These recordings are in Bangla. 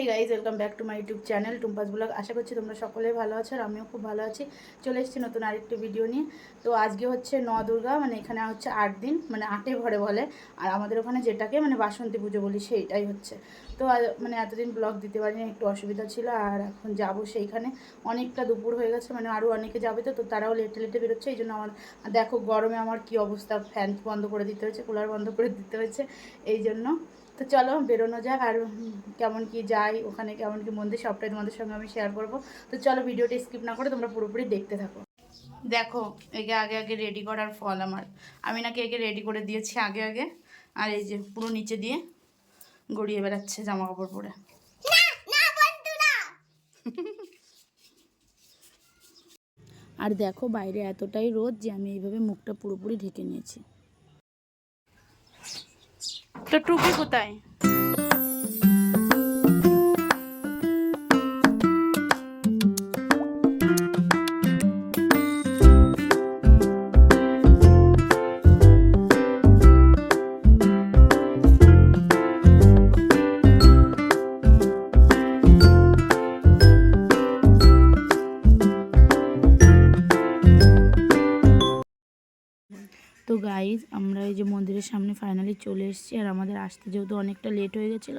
এই guys welcome back to my YouTube channel Tumpa's blog আশা করছি তোমরা সকলেই ভালো আছো আর আমিও খুব ভালো আছি। চলে এসেছি নতুন আরেকটি ভিডিও নিয়ে। তো আজকে হচ্ছে ন দুর্গা মানে এখানে হচ্ছে আট দিন মানে আটে ঘরে বলে। আর আমাদের ওখানে যেটাকে মানে বাসন্তী পুজো বলি, সেইটাই হচ্ছে। তো মানে এতদিন ব্লগ দিতে পারিনি, একটু অসুবিধা ছিল। আর এখন যাব সেইখানে। অনেকটা দুপুর হয়ে গেছে মানে আরও অনেকে যাবে তো তো তারাও লেটে লেটে বেরোচ্ছে। এই জন্য আমার, দেখো গরমে আমার কি অবস্থা ফ্যান বন্ধ করে দিতে হয়েছে কুলার বন্ধ করে দিতে হয়েছে, এই জন্য। তো চলো বেরোনো যাক আর কেমন কি যাই ওখানে কেমন কি মন্দির সবটাই তোমাদের সঙ্গে আমি শেয়ার করব। তো চলো ভিডিওটা স্কিপ না করে তোমরা পুরোপুরি দেখতে থাকো। দেখো একে আগে আগে রেডি করার ফল আমার। আমি নাকি একে রেডি করে দিয়েছি আগে আগে। আর এই যে পুরো নিচে দিয়ে গড়িয়ে বেড়াচ্ছে জামা কাপড় পরে আর দেখো বাইরে এতটাই রোদ যে আমি এইভাবে মুখটা পুরোপুরি ঢেকে নিয়েছি। তো টুপি কোথায় গাইজ আমরা এই যে মন্দিরের সামনে ফাইনালি চলে এসেছি আর আমাদের আসতে যেহেতু অনেকটা লেট হয়ে গেছিল,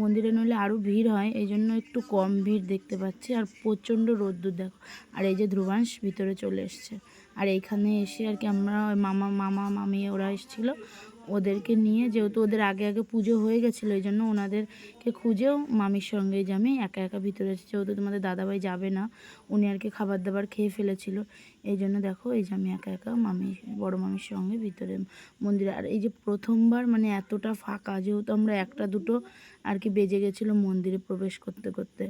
মন্দিরে নইলে আরও ভিড় হয়, এই জন্য একটু কম ভিড় দেখতে পাচ্ছি আর প্রচণ্ড রোদ্দুর দেখো। আর এই যে ধ্রুবাংশ ভিতরে চলে এসছে। আর এইখানে এসে আর কি আমরা মামা মামা, মামি ওরা এসেছিল। ওদেরকে নিয়ে, যেহেতু ওদের আগে আগে পুজো হয়ে গেছিল, এই জন্য ওনাদেরকে খুঁজেও মামির সঙ্গে যে আমি একা একা ভিতরে এসেছি যেহেতু তোমাদের দাদাভাই যাবে না, উনি আর কি খাবার দাবার খেয়ে ফেলেছিল। এই জন্য দেখো, এই যে আমি একা একা মামি, বড় মামির সঙ্গে ভিতরে মন্দিরে। আর এই যে প্রথমবার মানে এতটা ফাঁকা, যেহেতু আমরা একটা দুটো আর কি বেজে গেছিল মন্দিরে প্রবেশ করতে করতে।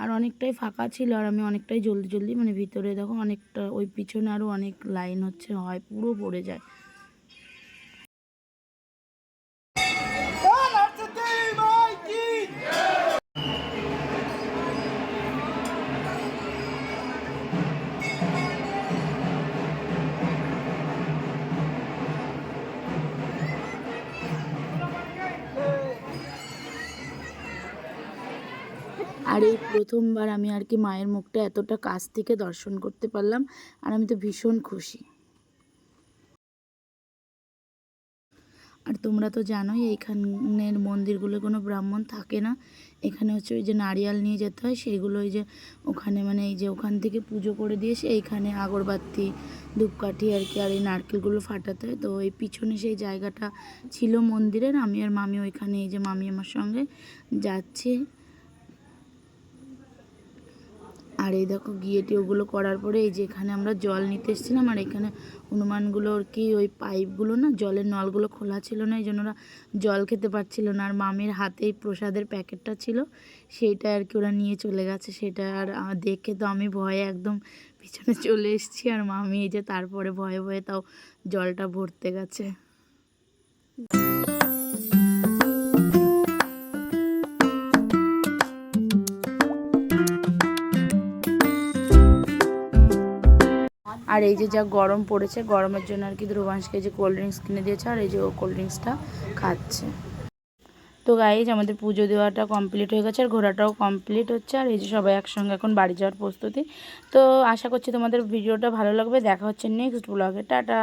আর অনেকটাই ফাঁকা ছিল, আর আমি অনেকটাই জলদি জলদি মানে ভিতরে দেখো অনেকটা, ওই পিছনে আরও অনেক লাইন হচ্ছে, হয় পুরো পড়ে যায়। আর এই প্রথমবার আমি আর কি মায়ের মুখটা এতটা কাছ থেকে দর্শন করতে পারলাম আর আমি তো ভীষণ খুশি। আর তোমরা তো জানোই এইখানের মন্দিরগুলো কোনো ব্রাহ্মণ থাকে না। এখানে হচ্ছে ওই যে নারিয়াল নিয়ে যেতে হয় সেইগুলো ওই যে ওখানে মানে এই যে ওখান থেকে পুজো করে দিয়ে এসে এইখানে আগরবাতি, ধূপকাঠি আর কি, আর এই নারকেলগুলো ফাটাতে হয়। তো এই পিছনে সেই জায়গাটা ছিল মন্দিরের, আমি আর মামি ওইখানে এই যে মামি আমার সঙ্গে যাচ্ছি। আর এই দেখো গিয়ে টিয়ে ওগুলো করার পরে এই যে এখানে আমরা জল নিতে এসেছিলাম, আর এখানে হনুমানগুলোর কি ওই পাইপগুলো না, জলের নলগুলো খোলা ছিল না, এই জন্য ওরা জল খেতে পারছিল না। আর মামির হাতেই প্রসাদের প্যাকেটটা ছিল, সেইটা আর কি ওরা নিয়ে চলে গেছে, সেটা আর দেখে তো আমি ভয়ে একদম পিছনে চলে এসেছি। আর মামি এই যে তারপরে ভয়ে ভয়ে তাও জলটা ভরতে গেছে। আর এই যে যা গরম পড়েছে, গরমের জন্য আর কি ধ্রুবাংশকে যে কোল্ড ড্রিঙ্কস কিনে দিয়েছে আর এই যে ও কোল্ড ড্রিঙ্কসটা খাচ্ছে। তো গাইজ আমাদের পুজো দেওয়াটা কমপ্লিট হয়ে গেছে আর ঘোরাটাও কমপ্লিট হচ্ছে আর এই যে সবাই একসঙ্গে এখন বাড়ি যাওয়ার প্রস্তুতি। তো আশা করছি তোমাদের ভিডিওটা ভালো লাগবে। দেখা হচ্ছে নেক্সট ব্লগে টাটা!